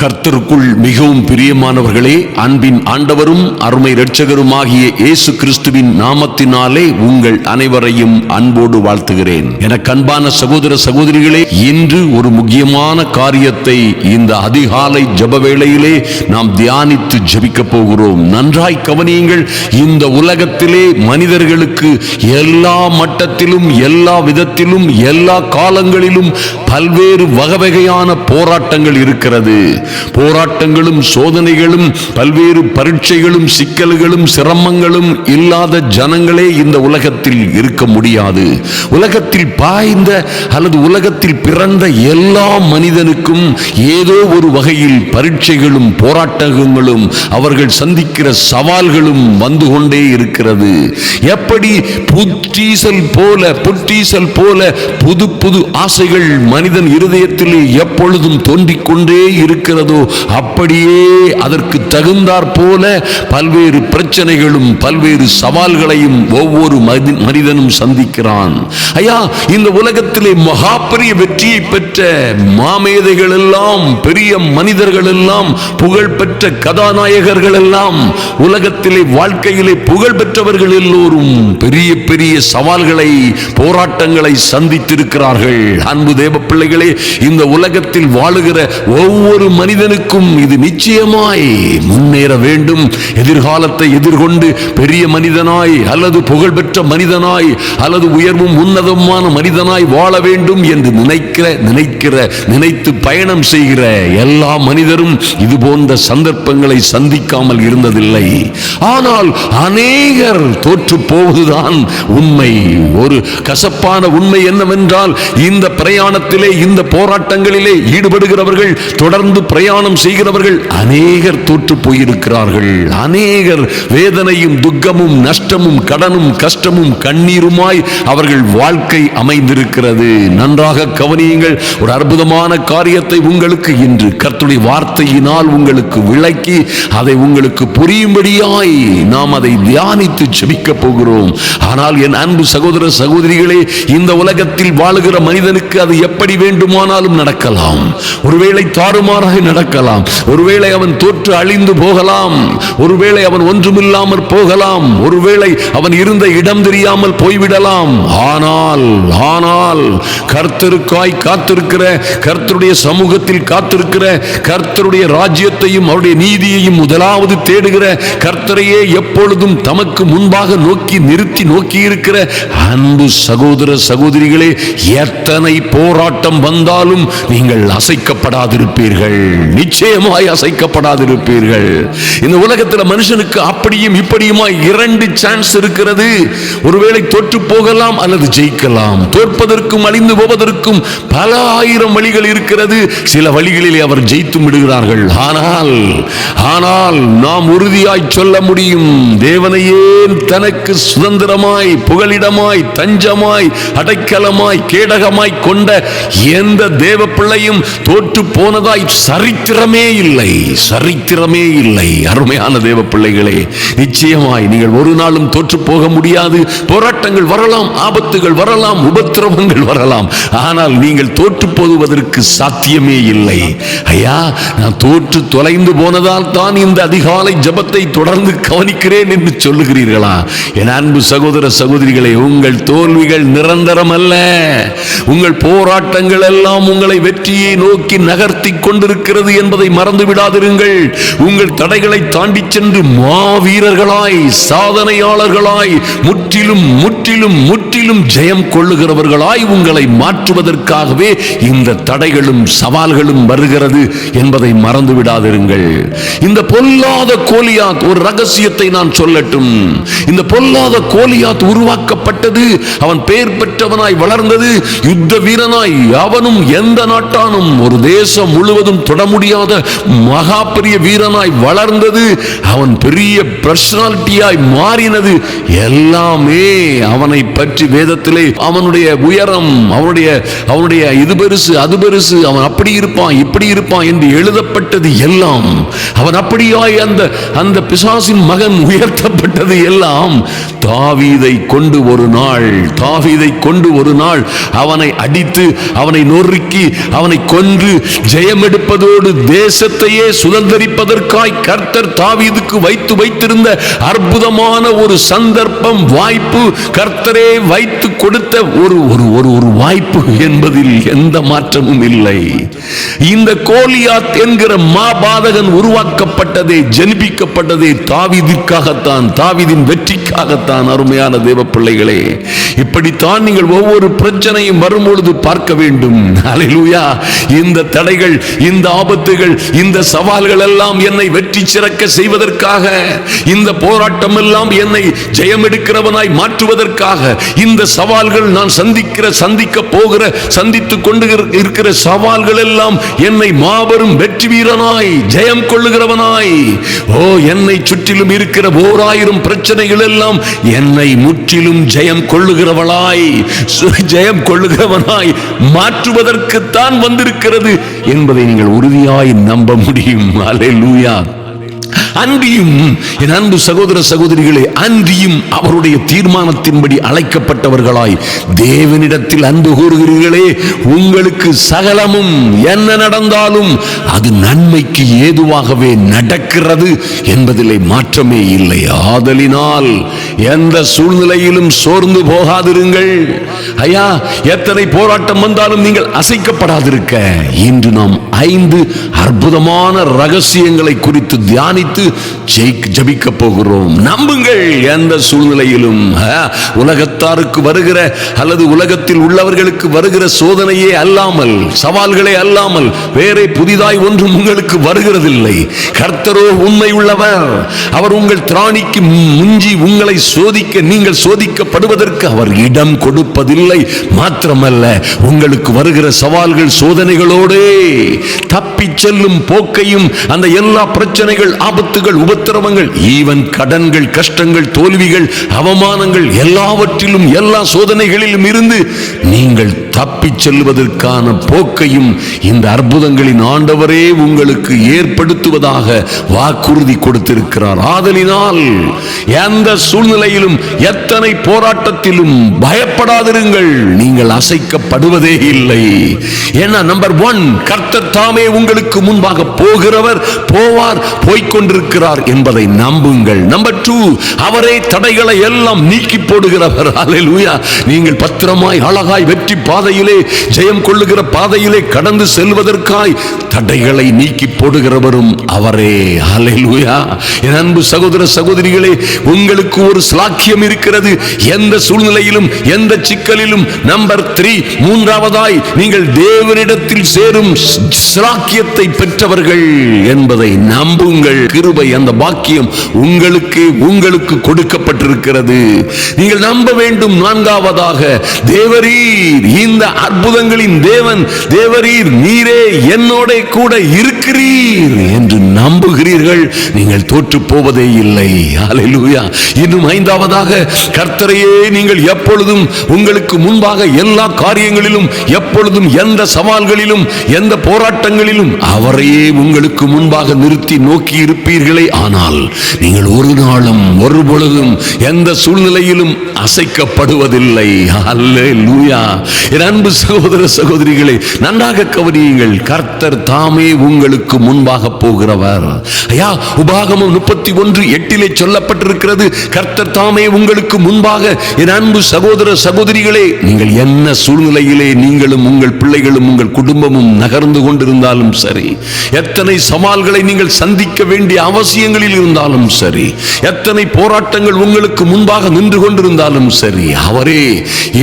கர்த்தருக்குள் மிகவும் பிரியமானவர்களே அன்பின் ஆண்டவரும் அருமை இரட்சகருமாகிய இயேசு கிறிஸ்துவின் நாமத்தினாலே உங்கள் அனைவரையும் அன்போடு வாழ்த்துகிறேன். எனக்கு அன்பான சகோதர சகோதரிகளே இன்று ஒரு முக்கியமான காரியத்தை இந்த அதிகாலை ஜப வேளையிலே நாம் தியானித்து ஜபிக்க போகிறோம். நன்றாய் கவனியுங்கள் இந்த உலகத்திலே மனிதர்களுக்கு எல்லா மட்டத்திலும் எல்லா விதத்திலும் எல்லா காலங்களிலும் பல்வேறு வகை வகையான போராட்டங்கள் இருக்கிறது. போராட்டங்களும் சோதனைகளும் பல்வேறு பரீட்சைகளும் சிக்கல்களும் சிரமங்களும் இல்லாத ஜனங்களே இந்த உலகத்தில் இருக்க முடியாது. உலகத்தில் பாய்ந்த அல்லது உலகத்தில் பிறந்த எல்லா மனிதனுக்கும் ஏதோ ஒரு வகையில் பரீட்சைகளும் போராட்டங்களும் அவர்கள் சந்திக்கிற சவால்களும் வந்து கொண்டே இருக்கிறது. எப்படி புற்றீசல் போல புற்றீசல் போல புது புது ஆசைகள் மனிதன் இருதயத்தில் எப்பொழுதும் தோன்றிக்கொண்டே கொண்டே இருக்கிறதோ அப்படியே அதற்கு தகுந்தாற் போல பல்வேறு பிரச்சனைகளும் பல்வேறு சவால்களையும் ஒவ்வொரு மதி- மனிதனும் சந்திக்கிறான். ஐயா இந்த உலகத்திலே மகா பெரிய வெற்றியை பெற்ற மாமேதைகள் எல்லாம் பெரிய மனிதர்கள் எல்லாம் புகழ்பெற்ற கதாநாயகர்கள் எல்லாம் உலகத்திலே வாழ்க்கையிலே புகழ் பெற்றவர்கள் எல்லோரும் பெரிய பெரிய சவால்களை போராட்டங்களை சந்தித்திருக்கிறார்கள். அன்பு தேவ பிள்ளைகளே இந்த உலகத்தில் வாழுகிற ஒவ்வொரு மனித மனிதனுக்கும் இது நிச்சயமாய் முன்னேற வேண்டும். எதிர்காலத்தை எதிர்கொண்டு பெரிய மனிதனாய் அல்லது புகழ்பெற்ற மனிதனாய் அல்லது உயர்வும் உன்னதமான மனிதனாய் வாழ வேண்டும் என்று நினைக்கிற நினைக்கிற நினைத்து பயணம் செய்கிற எல்லா மனிதரும் இது போன்ற சந்தர்ப்பங்களை சந்திக்காமல் இருந்ததில்லை. ஆனால் அநேகர் தோற்று போவதுதான் உண்மை. ஒரு கசப்பான உண்மை என்னவென்றால் இந்த பிரயாணத்திலே இந்த போராட்டங்களிலே ஈடுபடுகிறவர்கள் தொடர்ந்து பிரயாணம் செய்கிறவர்கள் அநேகர் தோற்று போயிருக்கிறார்கள். அநேகர் வேதனையும் துக்கமும் நஷ்டமும் கடனும் கஷ்டமும் கண்ணீருமாய் அவர்கள் வாழ்க்கை அமைந்திருக்கிறது. நன்றாக கவனியுங்கள் ஒரு அற்புதமான காரியத்தை உங்களுக்கு இன்று கர்த்துடைய வார்த்தையினால் உங்களுக்கு விளக்கி அதை உங்களுக்கு புரியும்படியாய் நாம் அதை தியானித்து செபிக்க போகிறோம். ஆனால் என் அன்பு சகோதர சகோதரிகளே இந்த உலகத்தில் வாழுகிற மனிதனுக்கு அது எப்படி வேண்டுமானாலும் நடக்கலாம். ஒருவேளை தாறுமாறாக நடக்கலாம். ஒருவேளை அவன் தோற்று அழிந்து போகலாம். ஒருவேளை அவன் ஒன்றுமில்லாமல் போகலாம். ஒருவேளை அவன் இருந்த இடம் தெரியாமல் போய்விடலாம். ஆனால் ஆனால் கர்த்தருக்காய் காத்திருக்கிற கர்த்தருடைய சமூகத்தில் காத்திருக்கிற கர்த்தருடைய ராஜ்யத்தையும் அவருடைய நீதியையும் முதலாவது தேடுகிற கர்த்தரையே எப்பொழுதும் தமக்கு முன்பாக நோக்கி நிறுத்தி நோக்கி இருக்கிற அன்பு சகோதர சகோதரிகளே எத்தனை போராட்டம் வந்தாலும் நீங்கள் அசைக்கப்படாதிருப்பீர்கள். நிச்சயமாய் அசைக்கப்படாதிருப்பீர்கள். இந்த உலகத்தில் மனுஷனுக்கு அப்படியும் இப்படியுமாய் இரண்டு சான்ஸ் இருக்கிறது. ஒருவேளை தோற்று போகலாம் அல்லது ஜெயிக்கலாம். தோற்பதற்கும் அழிந்து போவதற்கும் பல ஆயிரம் வழிகள் இருக்கிறது. சில வழிகளிலே அவர் ஜெயித்து விடுகிறார்கள். ஆனால் ஆனால் நாம் உறுதியாய் சொல்ல முடியும். தேவனையே தனக்கு சுதந்திரமாய் புகலிடமாய் தஞ்சமாய் அடைக்கலமாய் கேடகமாய் கொண்ட எந்த தேவ பிள்ளையும் தோற்று போனதாய் சரித்திரமே இல்லை சரித்திரமே இல்லை. அருமையான தேவ பிள்ளைகளே நிச்சயமாய் நீங்கள் ஒரு நாளும் தோற்று போக முடியாது. போராட்டங்கள் வரலாம் ஆபத்துகள் வரலாம் உபத்திரவங்கள் வரலாம். ஆனால் நீங்கள் தோற்று போகுவதற்கு சாத்தியமே இல்லை. ஐயா நான் தோற்று தொலைந்து போனதால் தான் இந்த அதிகாலை ஜபத்தை தொடர்ந்து கவனிக்கிறேன் என்று சொல்லுகிறீர்களா? என் அன்பு சகோதர சகோதரிகளே உங்கள் தோல்விகள் நிரந்தரம் அல்ல உங்கள் போராட்டங்கள் எல்லாம் உங்களை வெற்றியை நோக்கி நகர்த்தி கொண்டிருக்கிறது என்பதை மறந்து விடாதிருங்கள். உங்கள் தடைகளை தாண்டி சென்று மாவீரர்களாய் சாதனையாளர்களாய் முற்றிலும் முற்றிலும் முற்றிலும் ஜெயம் கொள்ளுகிறவர்களாய் உங்களை மாற்றுவதற்காகவே இந்த தடைகளும் சவால்களும் வருகிறது. என்பதை மறந்து விடாதிருங்கள் இந்த பொல்லாத கோலியாத் ஒரு ரகசியத்தை நான் சொல்லட்டும். இந்த பொல்லாத கோலியாத் உருவாக்கப்பட்டது அவன் பெயர் பெற்றவனாய் வளர்ந்தது யுத்த வீரனாய் அவனும் எந்த நாட்டானும் ஒரு தேசம் முழுவதும் தொட முடியாத மகா பெரிய வீரனாய் வளர்ந்தது அவன் பெரிய பர்சனாலிட்டியாய் மாறினது எல்லாமே அவனை பற்றி வேதத்திலே அவனுடைய உயரம் அவனுடைய அவனுடைய இது பெருசு அது பெருசு அவன் அப்படி இருப்பான் இப்படி இருப்பான் என்று எழுதப்பட்டது எல்லாம். அவன் அப்படியாய் அந்த அந்த பிசாசின் மகன் உயர்த்தப்பட்டது எல்லாம். தாவீதை கொண்டு ஒரு நாள் தாவீதை கொண்டு ஒரு நாள் அவனை அடித்து அவனை நொறுக்கி அவனை கொன்று ஜெயமெடுப்பதோடு தேசத்தையே சுதந்திரிப்பதற்காய் கர்த்தர் தாவீதுக்கு வைத்து வைத்திருந்த அற்புதமான ஒரு சந்தர்ப்பம் வாய்ப்பு கர்த்தரே வைத்து கொடுத்த ஒரு ஒரு ஒரு வாய்ப்பு என்பதில் எந்த மாற்றமும் இல்லை. இந்த கோல் கோலியாத் என்கிற மாபாதகன் உருவாக்கப்பட்டதே ஜெனிப்பிக்கப்பட்டதே தாவிதிற்காகத்தான் தாவிதின் வெற்றிக்காகத்தான் அருமையான தேவ பிள்ளைகளே இப்படித்தான் நீங்கள் ஒவ்வொரு பிரச்சனையும் வரும்பொழுது பார்க்க வேண்டும். அல்லேலூயா இந்த தடைகள் இந்த ஆபத்துகள் இந்த சவால்கள் எல்லாம் என்னை வெற்றி சிறக்க செய்வதற்காக இந்த போராட்டம் எல்லாம் என்னை ஜெயம் எடுக்கிறவனாய் மாற்றுவதற்காக இந்த சவால்கள் நான் சந்திக்கிற சந்திக்க போகிற சந்தித்துக் கொண்டு இருக்கிற சவால்கள் எல்லாம் என்னை மா மாபெரும் வெற்றி வீரனாய் ஜெயம் கொள்ளுகிறவனாய். ஓ என்னை சுற்றிலும் இருக்கிற ஓர் ஆயிரம் பிரச்சனைகள் எல்லாம் என்னை முற்றிலும் ஜெயம் கொள்ளுகிறவளாய் ஜெயம் கொள்ளுகிறவனாய் மாற்றுவதற்குத்தான் வந்திருக்கிறது என்பதை நீங்கள் உறுதியாய் நம்ப முடியும். அல்லேலூயா அன்றியும் என் அன்பு சகோதர சகோதரிகளே அன்றியும் அவருடைய தீர்மானத்தின்படி அழைக்கப்பட்டவர்களாய் தேவனிடத்தில் அன்பு கூறுகிறீர்களே உங்களுக்கு சகலமும் என்ன நடந்தாலும் அது நன்மைக்கு ஏதுவாகவே நடக்கிறது என்பதிலே மாற்றமே இல்லை. ஆதலினால் எந்த சூழ்நிலையிலும் சோர்ந்து போகாதிருங்கள். ஐயா எத்தனை போராட்டம் வந்தாலும் நீங்கள் அசைக்கப்படாதிருக்க. இன்று நாம் ஐந்து அற்புதமான ரகசியங்களை குறித்து தியானித்து ஜெயிக்க ஜபிக்க போகிறோம். நம்புங்கள் எந்த சூழ்நிலையிலும் உலகத்தாருக்கு வருகிற அல்லது உலகத்தில் உள்ளவர்களுக்கு வருகிற சோதனையே அல்லாமல் சவால்களே அல்லாமல் வேறே புதிதாய் ஒன்றும் உங்களுக்கு வருகிறதில்லை. கர்த்தரோ உண்மை உள்ளவர். அவர் உங்கள் திராணிக்கு முஞ்சி உங்களை சோதிக்க நீங்கள் சோதிக்கப்படுவதற்கு அவர் இடம் கொடுப்பதில்லை. மாத்திரமல்ல உங்களுக்கு வருகிற சவால்கள் சோதனைகளோடே தப்பிச் செல்லும் போக்கையும் அந்த எல்லா பிரச்சனைகள் ஆபத்துகள் உபத்திரவங்கள் ஈவன் கடன்கள் கஷ்டங்கள் தோல்விகள் அவமானங்கள் எல்லாவற்றிலும் எல்லா சோதனைகளிலும் இருந்து நீங்கள் தப்பிச் செல்வதற்கான போக்கையும் இந்த அற்புதங்களின் ஆண்டவரே உங்களுக்கு ஏற்படுத்துவதாக வாக்குறுதி கொடுத்திருக்கிறார். ஆதலினால் எந்த சூழ்நிலையிலும் எத்தனை போராட்டத்திலும் பயப்படாதிருங்கள். நீங்கள் அசைக்கப்படுவதே இல்லை. ஏன்னா நம்பர் ஒன் கர்த்தர் தாமே உங்களுக்கு முன்பாக போகிறவர் போவார் போய்க்கொண்டிருக்கிறார் என்பதை நம்புங்கள். நம்பர் டூ அவரே தடைகளை எல்லாம் நீக்கி போடுகிறவர். நீங்கள் பத்திரமாய் அழகாய் வெற்றி பாதையிலே ஜெயம் கொள்ளுகிற பாதையிலே கடந்து செல்வதற்காய் தடைகளை நீக்கி போடுகிறவரும் அவரே. அல்லேலூயா என் அன்பு சகோதர சகோதரிகளே உங்களுக்கு ஒரு ஸ்லாக்கியம் இருக்கிறது. எந்த சூழ்நிலையிலும் எந்த சிக்கலிலும் நம்பர் த்ரீ மூன்றாவதாய் நீங்கள் தேவனிடத்தில் சேரும் ஸ்லாக்கியத்தை பெற்றவர்கள் என்பதை நம்புங்கள். கிருபை அந்த பாக்கியம் உங்களுக்கு உங்களுக்கு கொடுக்கப்பட்டிருக்கிறது. நீங்கள் நம்ப வேண்டும் நான்காவதாக தேவரீர் இந்த இந்த அற்புதங்களின் தேவன் தேவரீர் நீரே என்னோட கூட இருக்கிறீர் என்று நம்புகிறீர்கள். நீங்கள் தோற்று போவதே இல்லை. ஹalleluya இன்னும் ஐந்தாவதாக கர்த்தரையே நீங்கள் எப்பொழுதும் உங்களுக்கு முன்பாக எல்லா காரியங்களிலும் எப்பொழுதும் எந்த சவால்களிலும் எந்த போராட்டங்களிலும் அவரையே உங்களுக்கு முன்பாக நிறுத்தி நோக்கி இருப்பீர்களே ஆனால் நீங்கள் ஒரு நாளும் ஒரு பொழுதும் எந்த சூழ்நிலையிலும் அசைக்கப்படுவதில்லை. அல்ல லூயா அன்பு சகோதர சகோதரிகளை நன்றாக கவனியுங்கள் கர்த்தர் தாமே உங்களுக்கு முன்பாக போகிறவர். ஐயா உபாகமம் முப்பத்தி ஒன்று எட்டிலே சொல்லப்பட்டிருக்கிறது கர்த்தர் தாமே உங்களுக்கு முன்பாக. என் அன்பு சகோதர சகோதரிகளே நீங்கள் என்ன சூழ்நிலையிலே நீங்களும் உங்கள் பிள்ளைகளும் உங்கள் குடும்பமும் நகர்ந்து கொண்டிருந்தாலும் சரி எத்தனை சவால்களை நீங்கள் சந்திக்க வேண்டிய அவசியங்களில் இருந்தாலும் சரி எத்தனை போராட்டங்கள் உங்களுக்கு முன்பாக நின்று கொண்டிருந்தாலும் சரி அவரே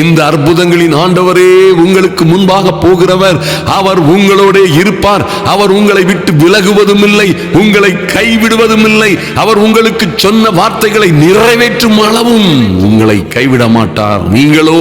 இந்த அற்புதங்களின் ஆண்டவரே உங்களுக்கு முன்பாக போகிறவர். அவர் உங்களோட இருப்பார். அவர் உங்களை விட்டு விலகுவதும் இல்லை உங்களை கைவிடுவதும் இல்லை அவர் உங்களுக்கு சொன்ன வார்த்தைகளை நிறைவேற்றும் அளவும் உங்களை கைவிட மாட்டார். நீங்களோ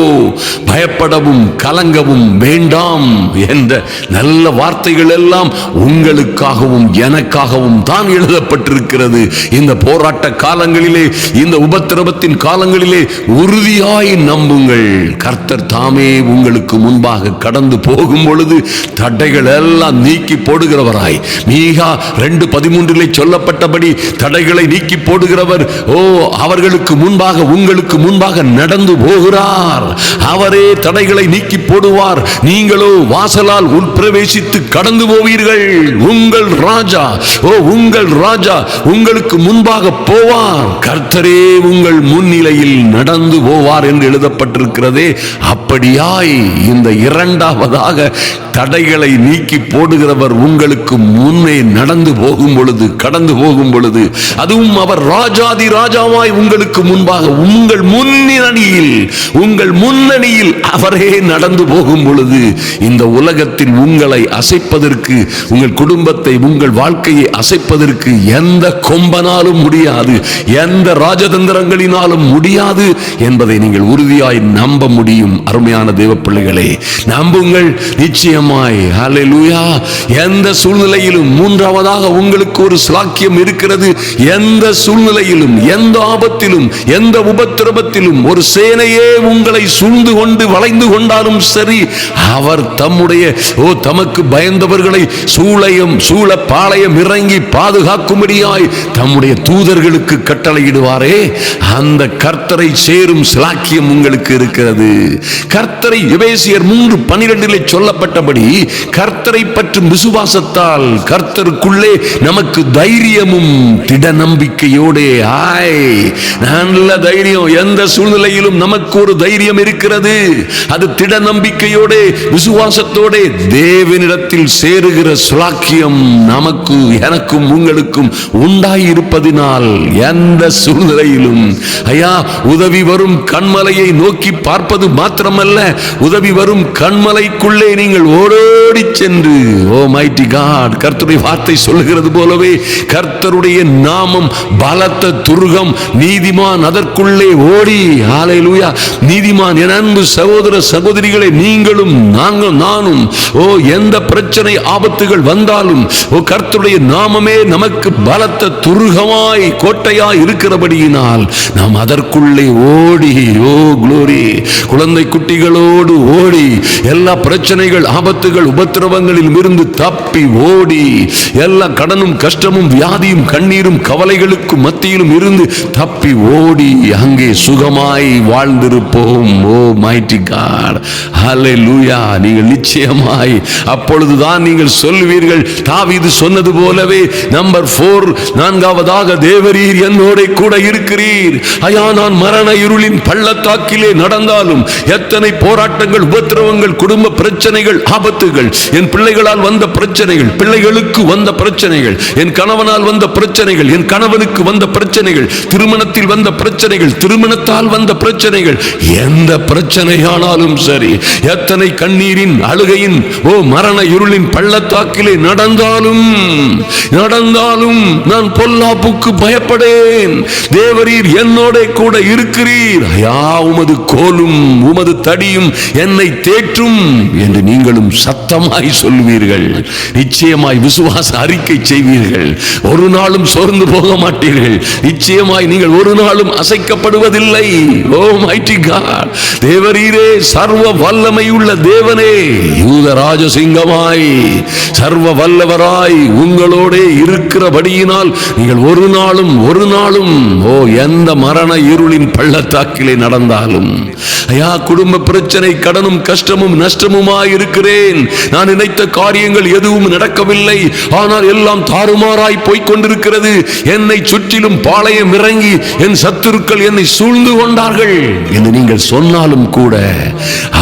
பயப்படவும் கலங்கவும் வேண்டாம் என்ற நல்ல வார்த்தைகள் எல்லாம் உங்களுக்காகவும் எனக்காகவும் தான் எழுதப்பட்டிருக்கிறது. இந்த போராட்ட காலங்களிலே இந்த உபத்திரவத்தின் காலங்களிலே உறுதியாய் நம்புங்கள். கர்த்தர் தாமே உங்கள் உங்களுக்கு முன்பாக கடந்து போகும் பொழுது தடைகள் எல்லாம் நீக்கி போடுகிறவராய். மீகா ரெண்டு பதிமூன்றிலே சொல்லப்பட்டபடி தடைகளை நீக்கி போடுகிறவர் ஓ அவர்களுக்கு முன்பாக உங்களுக்கு முன்பாக நடந்து போகிறார். அவரே தடைகளை நீக்கி போடுவார். நீங்களோ வாசலால் உட்பிரவேசித்து கடந்து போவீர்கள். உங்கள் ராஜா ஓ உங்கள் ராஜா உங்களுக்கு முன்பாக போவார். கர்த்தரே உங்கள் முன்னிலையில் நடந்து போவார் என்று எழுதப்பட்டிருக்கிறதே. அப்படியாய் இந்த இரண்டாவதாக தடைகளை நீக்கி போடுகிறவர் உங்களுக்கு முன்னே நடந்து போகும் பொழுது கடந்து போகும் பொழுது அதுவும் அவர் ராஜாதி ராஜாவாய் உங்களுக்கு முன்பாக உங்கள் முன்னணியில் உங்கள் முன்னணியில் அவரே நடந்து போகும் பொழுது இந்த உலகத்தில் உங்களை அசைப்பதற்கு உங்கள் குடும்பத்தை உங்கள் வாழ்க்கையை அசைப்பதற்கு எந்த கொம்பனாலும் முடியாது எந்த ராஜதந்திரங்களினாலும் முடியாது என்பதை நீங்கள் உறுதியாய் நம்ப முடியும் அருமையான தேவப்பிள்ளை. பிள்ளைகளே நம்புங்கள் நிச்சயமாய். ஹalleluya எந்த சூழ்நிலையிலும் மூன்றாவதாக உங்களுக்கு ஒரு ஸ்லாக்கியம் இருக்கிறது. எந்த சூழ்நிலையிலும் எந்த ஆபத்திலும் எந்த உபத்திரபத்திலும் ஒரு சேனையே உங்களை சூழ்ந்து கொண்டு வளைந்து கொண்டாலும் சரி அவர் தம்முடைய ஓ தமக்கு பயந்தவர்களை சூளையும் சூழ பாளையம் இறங்கி பாதுகாக்கும்படியாய் தம்முடைய தூதர்களுக்கு கட்டளையிடுவாரே. அந்த கர்த்தரை சேரும் சிலாக்கியம் உங்களுக்கு இருக்கிறது. கர்த்தரை எபேசியர் மூன்று பனிரெண்டிலே சொல்லப்பட்டபடி கர்த்தரை பற்றும் விசுவாசத்தால் கர்த்தருக்குள்ளே நமக்கு தைரியமும் திட நம்பிக்கையோடே ஆய் நல்ல தைரியம். எந்த சூழ்நிலையிலும் நமக்கு ஒரு தைரியம் இருக்கிறது. அது திட நம்பிக்கையோட விசுவாசத்தோட. தேவனிடத்தில் சேருகிற சுலாக்கியம் நமக்கு எனக்கும் உங்களுக்கும் உண்டாயிருப்பதினால் எந்த சூழ்நிலையிலும் ஐயா உதவி வரும் கண்மலையை நோக்கி பார்ப்பது மாத்திரமல்ல உதவி வரும் கண்மலைக்குள்ளே நீங்கள் ஓடோடி சென்று ஓ மைட்டி காட்! கர்த்தருடைய வார்த்தை சொல்லுகிறது போலவே கர்த்தருடைய நாமம் பலத்த துருகம் நீதிமான் அதற்குள்ளே ஓடி ஹalleluya! நீதிமான் என் அன்பு சகோதர சகோதரிகளை நீங்களும் நாங்கள் நானும் ஓ எந்த பிரச்சனை ஆபத்துகள் வந்தாலும் ஓ கர்த்தருடைய நாமமே நமக்கு பலத்த துருகமாய் கோட்டையாய் இருக்கிறபடியினால் நாம் அதற்குள்ளே ஓடி ஓ குளோரி குழந்தை குட்டிகளோடு ஓடி எல்லா பிரச்சனைகள் ஆபத்துகள் உபத்திரவங்களில் இருந்து தப்பி ஓடி எல்லா கடனும் கஷ்டமும் வியாதியும் கண்ணீரும் கவலைகளுக்கு மத்தியிலும் இருந்து தப்பி ஓடி அங்கே சுகமாய் வாழ்ந்திருப்போம். Oh mighty God. நீங்கள் நிச்சயமாய் அப்பொழுதுதான் நீங்கள் சொல்லுவீர்கள். தாவீது சொன்னது போலவே நம்பர் போர் நான்காவதாக தேவரீர் என்னோட கூட இருக்கிறீர். ஐயா நான் மரண இருளின் பள்ளத்தாக்கிலே நடந்தாலும் எத்தனை போராட்டங்கள் உபத்திரவங்கள் குடும்ப பிரச்சனைகள் ஆபத்துகள் என் பிள்ளைகளால் வந்த பிரச்சனைகள் பிள்ளைகளுக்கு வந்த பிரச்சனைகள் என் கணவனால் வந்த பிரச்சனைகள் என் கணவனுக்கு வந்த பிரச்சனைகள் திருமணத்தில் வந்த பிரச்சனைகள் திருமணத்தால் வந்த பிரச்சனைகள் எந்த பிரச்சனையானாலும் சரி எத்தனை கண்ணீரின் அழுகையின் ஓ மரண இருளின் பள்ளத்தாக்கிலே நடந்தாலும் நடந்தாலும் நான் பொல்லாப்புக்கு பயப்படேன். தேவரீர் என்னோட கூட இருக்கிறீர். ஐயா உமது கோலும் உமது தடியும் என்னை தேற்றும் என்று நீங்களும் சத்தமாய் சொல்வீர்கள். நிச்சயமாய் விசுவாச அறிக்கை செய்வீர்கள். ஒரு நாளும் சோர்ந்து போக மாட்டீர்கள். நிச்சயமாய் நீங்கள் ஒரு நாளும் அசைக்கப்படுவதில்லை. Oh mighty God. தேவரீரே சர்வ வல்லமை உள்ள தேவனே யூத ராஜசிங்கமாய் சர்வ வல்லவராய் உங்களோட இருக்கிறபடியினால் நீங்கள் ஒரு நாளும் ஒரு நாளும் ஓ எந்த மரண இருளின் பள்ளத்தாக்கிலே நடந்தாலும் ஐயா குடும்ப பிரச்சனை கடனும் கஷ்டமும் நஷ்டமுமாய் இருக்கிறேன். நான் நினைத்த காரியங்கள் எதுவும் நடக்கவில்லை. ஆனால் எல்லாம் தாறுமாறாய் போய்க் கொண்டிருக்கிறது. என்னை சுற்றிலும் பாளையம் இறங்கி என் சத்துருக்கள் என்னை சூழ்ந்து கொண்டார்கள் என்று நீங்கள் சொன்னாலும் கூட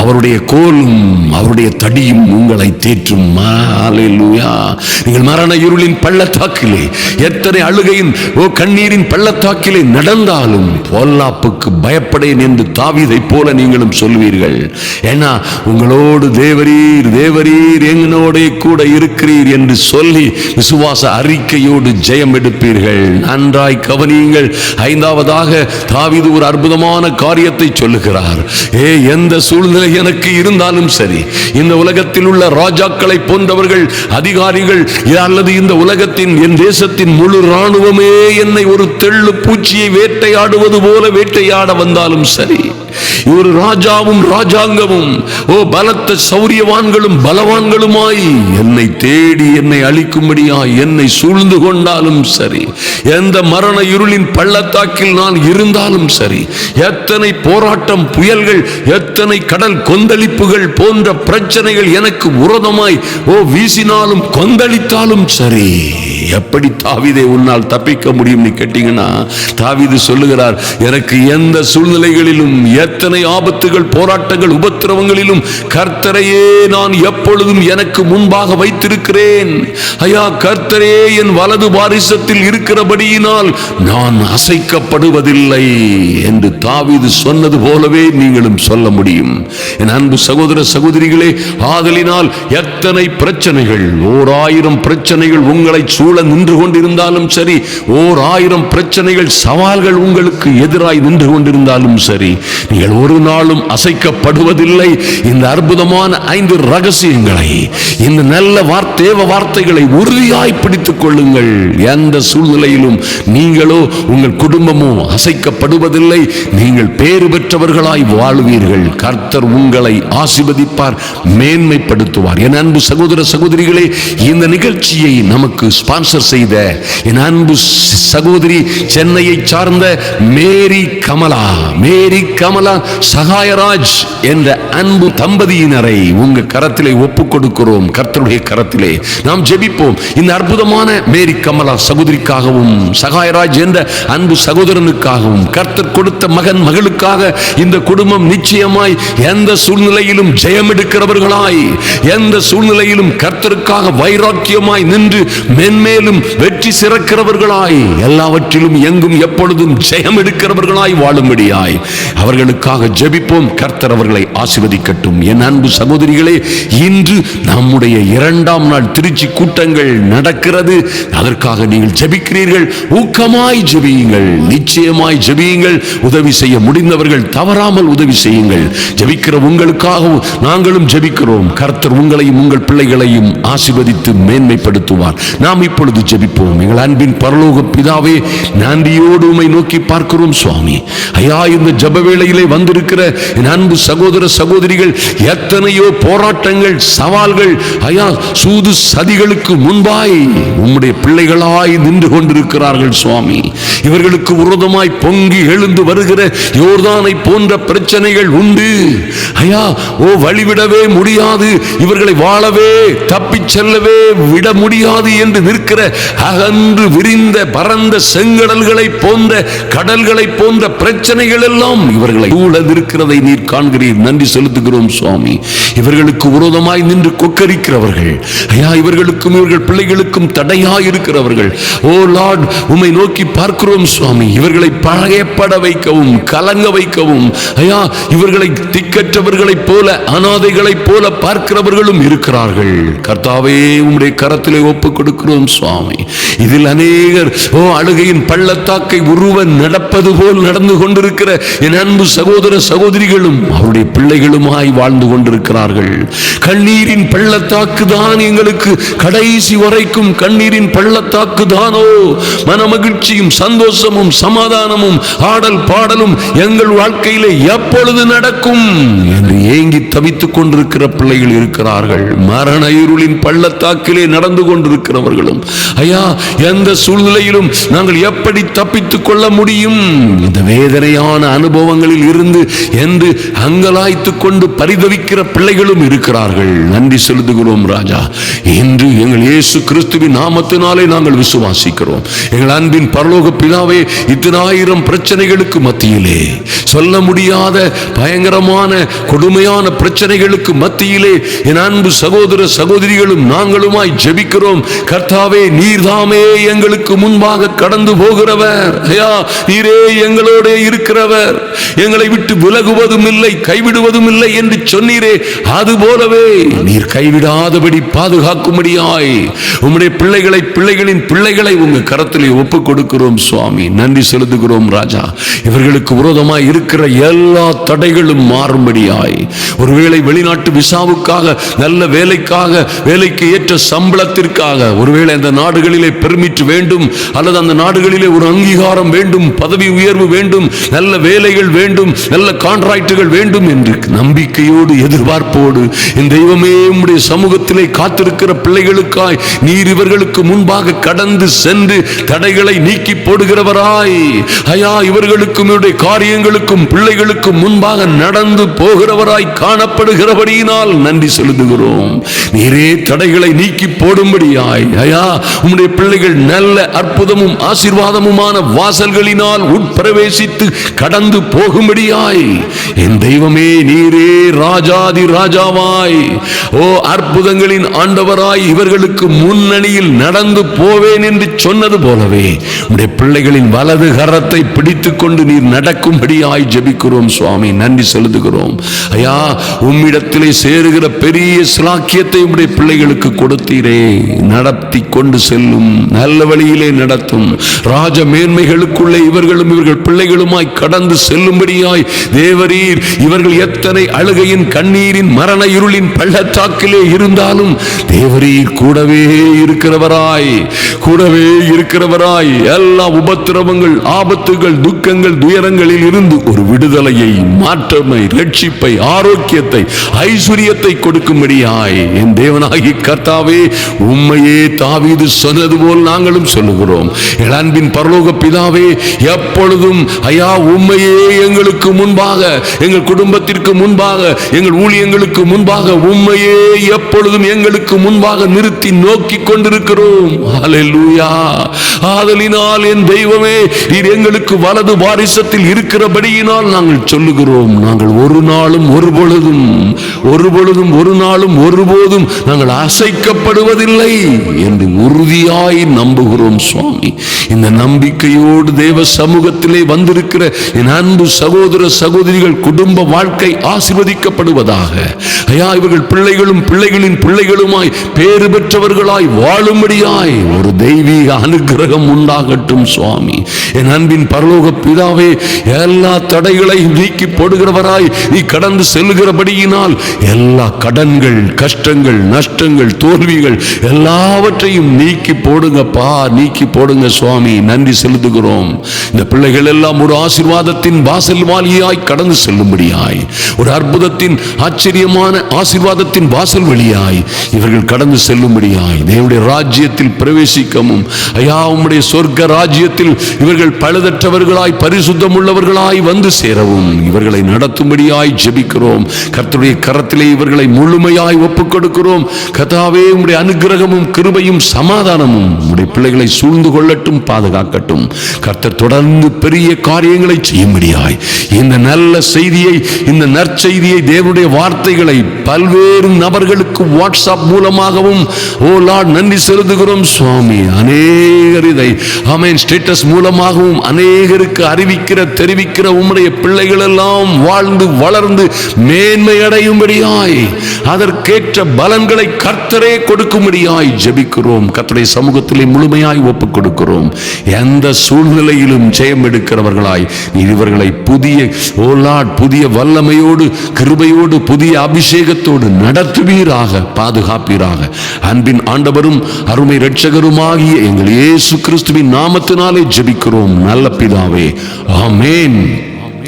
அவருடைய கோலும் அவருடைய தடியும் உங்களை தேற்றும். நீங்கள் மரண இருளின் பள்ளத்தாக்கிலே எத்தனை அழுகையின் ஓ கண்ணீரின் பள்ளத்தாக்கிலே நடந்தாலும் பொல்லாப்புக்கு பயப்படேன் என்று தாவிதை போல நீங்களும் சொல்வீர்கள். ஏன்னா உங்களோடு தேவரீர் தேவரீர் எங்களோட கூட இருக்கிறீர் என்று சொல்லி விசுவாச அறிக்கையோடு ஜெயம் எடுப்பீர்கள். நன்றாய் கவனியுங்கள். ஐந்தாவதாக தாவிது ஒரு அற்புதமான காரியத்தை சொல்லுகிறார். ஏ எந்த சூழ்நிலை எனக்கு இருந்தாலும் சரி இந்த உலகத்தில் உள்ள ராஜாக்களை போன்றவர்கள் அதிகாரிகள் அல்லது இந்த உலகத்தின் என் தேசத்தின் முழு ராணுவமே என்னை ஒரு தெள்ளு பூச்சியை வேட்டையாடுவது போல வேட்டையாட வந்தாலும் சரி. ஒரு ராஜாவும் ராஜாங்கமும் ஓ பலத்த சௌரியவான்களும் பலவான்களுமாய் என்னை தேடி என்னை அழிக்கும்படியா என்னை சூழ்ந்து கொண்டாலும் சரி எந்த மரண இருளின் பள்ளத்தாக்கில் நான் இருந்தாலும் சரி எத்தனை போராட்டம் புயல்கள் எத்தனை கடல் கொந்தளிப்புகள் போன்ற பிரச்சனைகள் எனக்கு உரதமாய் ஓ வீசினாலும் கொந்தளித்தாலும் சரி. எப்படி தாவிதை உன்னால் தப்பிக்க முடியும் நீ கேட்டீங்கன்னா தாவிது சொல்லுகிறார் எனக்கு எந்த சூழ்நிலைகளிலும் எத்தனை ஆபத்துகள் போராட்டங்கள் உபத்திரவங்களிலும் கர்த்தரையே நான் எப்பொழுதும் எனக்கு முன்பாக வைத்திருக்கிறேன். ஐயா கர்த்தரையே என் வலது பாரிசத்தில் இருக்கிறபடியினால் நான் அசைக்கப்படுவதில்லை என்று தாவிது சொன்னது போலவே நீங்களும் சொல்ல முடியும். என் அன்பு சகோதர சகோதரிகளே ஆதலினால் எத்தனை பிரச்சனைகள் ஓர் ஆயிரம் பிரச்சனைகள் உங்களை சூழ் நின்று கொண்டிருந்தாலும் சரி ஓர் ஆயிரம் பிரச்சனைகள் சவால்கள் உங்களுக்கு எதிராய் நின்று கொண்டிருந்தாலும் சரி நீங்கள் ஒரு நாளும் அசைக்கப்படுவதில்லை. இந்த அற்புதமான ஐந்து ரகசியங்களை இந்த நல்ல வார்த்தேவ வார்த்தைகளை உறுதியாய் பிடித்துக் கொள்ளுங்கள். எந்த சூழ்நிலையிலும் நீங்களோ உங்கள் குடும்பமோ அசைக்கப்படுவதில்லை. நீங்கள் பேறு பெற்றவர்களாய் வாழ்வீர்கள். கர்த்தர் உங்களை ஆசிர்வதிப்பார் மேன்மைப்படுத்துவார். என் அன்பு சகோதர சகோதரிகளே இந்த நிகழ்ச்சியை நமக்கு ஸ்பான்சர் செய்த என் அன்பு சகோதரி சென்னையை சார்ந்த மேரி கமலா மேரி கமலா சகாயராஜ் என்ற அன்பு தம்பதியினரை உங்க கரத்திலே ஒப்புக் கொடுக்கிறோம் கர்த்தருடைய கரத்திலே நாம் ஜெபிப்போம். இந்த அற்புதமான மேரி கமலா சகோதரிக்காகவும் சகாயராஜ் என்ற அன்பு சகோதரனுக்காகவும் கர்த்தர் கொடுத்த மகன் மகளுக்காக இந்த குடும்பம் நிச்சயமாய் எந்த சூழ்நிலையிலும் ஜெயம் எடுக்கிறவர்களாய் எந்த சூழ்நிலையிலும் கர்த்தருக்காக வைராக்கியமாய் நின்று மென் மென்மேலும் வெற்றி சிறக்கிறவர்களாய் எல்லாவற்றிலும் எங்கும் எப்பொழுதும் ஜெயம் எடுக்கிறவர்களாய் வாழும்படியாய் அவர்களுக்காக ஜெபிப்போம். கர்த்தர் அவர்களை ஆசிர்வதிக்கட்டும். என் அன்பு சகோதரிகளே இன்று நம்முடைய இரண்டாம் நாள் திருச்சி கூட்டங்கள் நடக்கிறது. அதற்காக நீங்கள் ஜெபிக்கிறீர்கள். ஊக்கமாய் ஜெபியுங்கள். நிச்சயமாய் ஜெபியுங்கள். உதவி செய்ய முடிந்தவர்கள் தவறாமல் உதவி செய்யுங்கள். ஜெபிக்கிற உங்களுக்காகவும் நாங்களும் ஜெபிக்கிறோம். கர்த்தர் உங்களையும் உங்கள் பிள்ளைகளையும் ஆசிர்வதித்து மேன்மைப்படுத்துவார். நாம் இப்பொழுது ஜெபிப்போம். எங்கள் அன்பின் பரலோக பிதாவே நன்றியோடு உமை நோக்கி பார்க்கிறோம் சுவாமி. ஐயா இந்த ஜப வேளையிலே வந்திருக்கிற என் அன்பு சகோதர சகோதரிகள் எத்தனையோ போராட்டங்கள் சவால்கள் ஐயா சூது சதிகளுக்கு முன்பாய் உம்முடைய பிள்ளைகளாய் நின்று கொண்டிருக்கிறார்கள் சுவாமி. இவர்களுக்கு விரோதமாய் பொங்கி எழுந்து வருகிற யோர்தானை போன்ற பிரச்சனைகள் உண்டு. ஐயா ஓ வழிவிடவே முடியாது. இவர்களை வாழவே தப்பிச் செல்லவே விட முடியாது என்று நிற்க இருக்கிற அகன்று விரிந்த பரந்த செங்கடல்களை போன்ற கடல்களை போன்ற பிரச்சனைகள் எல்லாம் இவர்களை இருக்கிறதை நீர் காண்கிறீர். நன்றி செலுத்துகிறோம் சுவாமி. இவர்களுக்கு விரோதமாய் நின்று கொக்கரிக்கிறவர்கள். ஐயா இவர்களுக்கும் இவர்கள் பிள்ளைகளுக்கும் தடையாய் இருக்கிறவர்கள் ஓ லார்ட் உமை நோக்கி பார்க்கிறோம் சுவாமி. இவர்களை பழையப்பட வைக்கவும் கலங்க வைக்கவும். ஐயா இவர்களை திக்கற்றவர்களைப் போல அனாதைகளைப் போல பார்க்கிறவர்களும் இருக்கிறார்கள். கர்த்தாவே உம்முடைய கரத்திலே ஒப்புக் கொடுக்கிறோம் சுவாமி. இதில் அநேகர் ஓ அழுகையின் பள்ளத்தாக்கை உருவ நடப்பது போல் நடந்து கொண்டிருக்கிற என் அன்பு சகோதர சகோதரிகளும் அவருடைய பிள்ளைகளுமாய் வாழ்ந்து கொண்டிருக்கிறார்கள். கண்ணீரின் பள்ளத்தாக்கு தான் எங்களுக்கு கடைசி வரைக்கும் கண்ணீரின் பள்ளத்தாக்கு தானோ? மனமகிழ்ச்சியும் சந்தோஷமும் சமாதானமும் ஆடல் பாடலும் எங்கள் வாழ்க்கையில எப்பொழுது நடக்கும்? என்று ஏங்கி தவித்துக் கொண்டிருக்கிற பிள்ளைகள் இருக்கிறார்கள். மரண இருளின் பள்ளத்தாக்கிலே நடந்து கொண்டிருக்கிறவர்களும் ஐயா எந்த சூழ்நிலையிலும் நாங்கள் எப்படி தப்பித்துக் கொள்ள முடியும்? இந்த வேதனையான அனுபவங்களில் இருந்து என்று அங்கலாய்த்து கொண்டு பரிதவிக்கிற பிள்ளைகளும் இருக்கிறார்கள். நன்றி செலுத்துகிறோம் ராஜா. இன்று எங்கள் இயேசு கிறிஸ்துவின் நாமத்தினாலே நாங்கள் விசுவாசிக்கிறோம். எங்கள் அன்பின் பரலோக பிதாவே இத்தனாயிரம் பிரச்சனைகளுக்கு மத்தியிலே. சொல்ல முடியாத பயங்கரமான கொடுமையான பிரச்சனைகளுக்கு மத்தியிலே என் அன்பு சகோதர சகோதரிகளும் நாங்களுமாய் ஜெபிக்கிறோம். கர்த்தாவே நீர்தாமே எங்களுக்கு முன்பாக கடந்து போகிறவர். ஐயா நீரே எங்களோட இருக்கிறவர். எங்களை விட்டு விலகுவதும் இல்லை கைவிடுவதும் இல்லை என்று சொன்னீரே. அது போலவே நீர் கைவிடாதபடி பாதுகாக்கும்படியாய் உம்முடைய பிள்ளைகளை பிள்ளைகளின் பிள்ளைகளை உங்க கரத்திலே ஒப்பு கொடுக்கிறோம் சுவாமி. நன்றி செலுத்துகிறோம் ராஜா. இவர்களுக்கு விரோதமாய் இருக்கிற எல்லா தடைகளும் மாறும்படியாய் ஒரு ஒருவேளை வெளிநாட்டு விசாவுக்காக நல்ல வேலைக்காக வேலைக்கு ஏற்ற சம்பளத்திற்காக ஒருவேளை அந்த நாடுகளிலே பெர்மிட் வேண்டும் அல்லது அந்த நாடுகளிலே ஒரு அங்கீகாரம் வேண்டும் பதவி உயர்வு வேண்டும் நல்ல வேலைகள் வேண்டும் நல்ல கான்ட்ராக்டுகள் வேண்டும் என்று நம்பிக்கையோடு எதிர்பார்ப்போடு இந்த தெய்வமே உம்முடைய சமூகத்திலே காத்திருக்கிற பிள்ளைகளுக்காய் நீர் இவர்களுக்கு முன்பாக கடந்து சென்று தடைகளை நீக்கி போடுகிறவராய். ஐயா இவர்களுக்கும் இவருடைய காரியங்களுக்கும் பிள்ளைகளுக்கும் முன்பாக நடந்து போகிறவராய் காணப்படுகிறபடியினால் நன்றி செலுத்துகிறோம். நீரே தடைகளை நீக்கி போடும்படியாய். ஐயா உம்முடைய பிள்ளைகள் நல்ல அற்புதமும் ஆசீர்வாதமுமான வாசல்களினால் உட்பிரவேசித்து கடந்து போகும்படியாய். என் தெய்வமே நீரே ராஜாதி ராஜாவாய். ஓ அற்புதங்களின் ஆண்டவராய் இவர்களுக்கு முன்னணியில் நடந்து போவேன் என்று சொன்னது போலவே உடைய பிள்ளைகளின் வலது கரத்தை பிடித்துக்கொண்டு நீர் நடக்கும்படியாய் ஜெபிக்கிறோம் சுவாமி. நன்றி செலுத்துகிறோம். ஐயா உம்மிடத்திலே சேருகிற பெரிய சிலாக்கியத்தை உடைய பிள்ளைகளுக்கு கொடுத்தீரே. நடத்தி கொண்டு செல்லும் நல்ல வழியிலே நடத்தும். ராஜ மேன்மைகளுக்குள்ளே இவர்களும் இவர்கள் பிள்ளைகளுமாய் கடந்து செல்லும்படியாய் தேவரீர் இவர்கள் எத்தனை அழுகையின் கண்ணீரின் மரண இருளின் பள்ளத்தாக்கிலே இருந்தாலும் தேவரீர் கூடவே இருக்கிறவராய் கூடவே இருக்கிறவராய். எல்லா உபத்திரவங்கள் ஆபத்துகள் துக்கங்கள் துயரங்களில் இருந்து ஒரு விடுதலையை மாற்றமை ரட்சிப்பை ஆரோக்கியத்தை ஐஸ்வர்யத்தை கொடுக்கும்படியாய் என் தேவனாகி கர்த்தாவே உண்மையே தாவீது சொன்னது போல் நாங்களும் சொல்லுகிறோம். என் பரலோக பிதாவே எப்பொழுதும் ஐயா உண்மையே எங்களுக்கு முன்பாக எங்கள் குடும்பத்திற்கு முன்பாக எங்கள் ஊழியங்களுக்கு முன்பாக உண்மையே எப்பொழுதும் எங்களுக்கு முன்பாக நிறுத்தி நோக்கி கொண்டிருக்கிறோம். ஆதலினால் என் தெய்வமே நீர் எங்களுக்கு வலது வாரிசத்தில் இருக்கிறபடியினால் நாங்கள் சொல்லுகிறோம். நாங்கள் ஒரு நாளும் ஒரு பொழுது பொழுதும் ஒரு பொழுதும் ஒரு நாளும் ஒருபோதும் நாங்கள் அசைக்கப்படுவதில்லை என்று உறுதியாய் நம்புகிறோம் சுவாமி. இந்த நம்பிக்கையோடு தேவ சமூகத்திலே வந்திருக்கிற என் அன்பு சகோதர சகோதரிகள் குடும்ப வாழ்க்கை ஆசிர்வதிக்கப்படுவதாக. ஐயா இவர்கள் பிள்ளைகளும் பிள்ளைகளின் பிள்ளைகளுமாய் பேறு பெற்றவர்களாய் வாழும்படியாய் ஒரு தெய்வீக அனுகிரகம் உண்டாகட்டும் சுவாமி. என் அன்பின் பரலோக பிதாவே எல்லா தடைகளையும் நீக்கி போடுகிறவராய் நீ கடந்து செல்கிற இருக்கிறபடியினால் எல்லா கடன்கள் கஷ்டங்கள் நஷ்டங்கள் தோல்விகள் எல்லாவற்றையும் நீக்கி போடுங்கப்பா நீக்கி போடுங்க சுவாமி. நன்றி செலுத்துகிறோம். இந்த பிள்ளைகள் எல்லாம் ஒரு ஆசீர்வாதத்தின் வாசல் வாலியாய் கடந்து செல்லும்படியாய் ஒரு அற்புதத்தின் ஆச்சரியமான ஆசீர்வாதத்தின் வாசல் வழியாய் இவர்கள் கடந்து செல்லும்படியாய் தேவனுடைய ராஜ்யத்தில் பிரவேசிக்கவும். ஐயா உம்முடைய சொர்க்க ராஜ்யத்தில் இவர்கள் பழுதற்றவர்களாய் பரிசுத்தம் உள்ளவர்களாய் வந்து சேரவும். இவர்களை நடத்தும்படியாய் ஜெபிக்கிறோம். கர்த்தருடைய கரத்திலே இவர்களை முழுமையாய் ஒப்புக் கொடுக்கிறோம் கதாவே உடைய அனுகிரகமும் கிருபையும் சமாதானமும் உடைய பிள்ளைகளை சூழ்ந்து கொள்ளட்டும் பாதுகாக்கட்டும். கர்த்தர் தொடர்ந்து பெரிய காரியங்களை செய்யும்படியாய். இந்த நல்ல செய்தியை இந்த நற்செய்தியை தேவனுடைய வார்த்தைகளை பல்வேறு நபர்களுக்கு வாட்ஸ்அப் மூலமாகவும் ஓ லார்ட் நன்றி செலுத்துகிறோம் சுவாமி. அநேகர் இதை ஆமென் ஸ்டேட்டஸ் மூலமாகவும் அநேகருக்கு அறிவிக்கிற தெரிவிக்கிற உம்முடைய பிள்ளைகள் எல்லாம் வாழ்ந்து வளர்ந்து மே மேன்மை அடையும்படியாய் அதற்கேற்ற பலன்களை கர்த்தரே கொடுக்கும்படியாய் ஜபிக்கிறோம். கர்த்தருடைய சமூகத்திலே முழுமையாய் ஒப்புக் கொடுக்கிறோம் எந்த சூழ்நிலையிலும் ஜெயம் எடுக்கிறவர்களாய் இவர்களை புதிய ஓலாட் புதிய வல்லமையோடு கிருபையோடு புதிய அபிஷேகத்தோடு நடத்துவீராக பாதுகாப்பீராக. அன்பின் ஆண்டவரும் அருமை இரட்சகருமாகிய எங்கள் இயேசு கிறிஸ்துவின் நாமத்தினாலே ஜபிக்கிறோம். நல்ல பிதாவே ஆமேன்.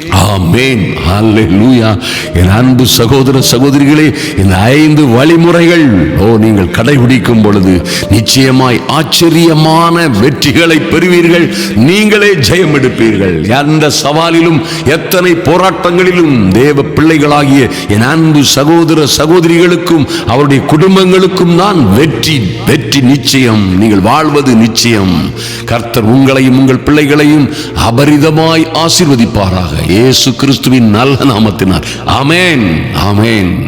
ஆமென். ஹalleluya. என் அன்பு சகோதர சகோதரிகளே இந்த ஐந்து வழிமுறைகள் ஓ நீங்கள் கடைபிடிக்கும் பொழுது நிச்சயமாய் ஆச்சரியமான வெற்றிகளை பெறுவீர்கள். நீங்களே ஜெயம் எடுப்பீர்கள். எந்த சவாலிலும் எத்தனை போராட்டங்களிலும் தேவ பிள்ளைகளாகிய என் அன்பு சகோதர சகோதரிகளுக்கும் அவருடைய குடும்பங்களுக்கும் தான் வெற்றி வெற்றி நிச்சயம். நீங்கள் வாழ்வது நிச்சயம். கர்த்தர் உங்களையும் உங்கள் பிள்ளைகளையும் அபரிதமாய் ஆசிர்வதிப்பாராக. இயேசு கிறிஸ்துவின் நல்ல நாமத்தினார் ஆமென். ஆமென்.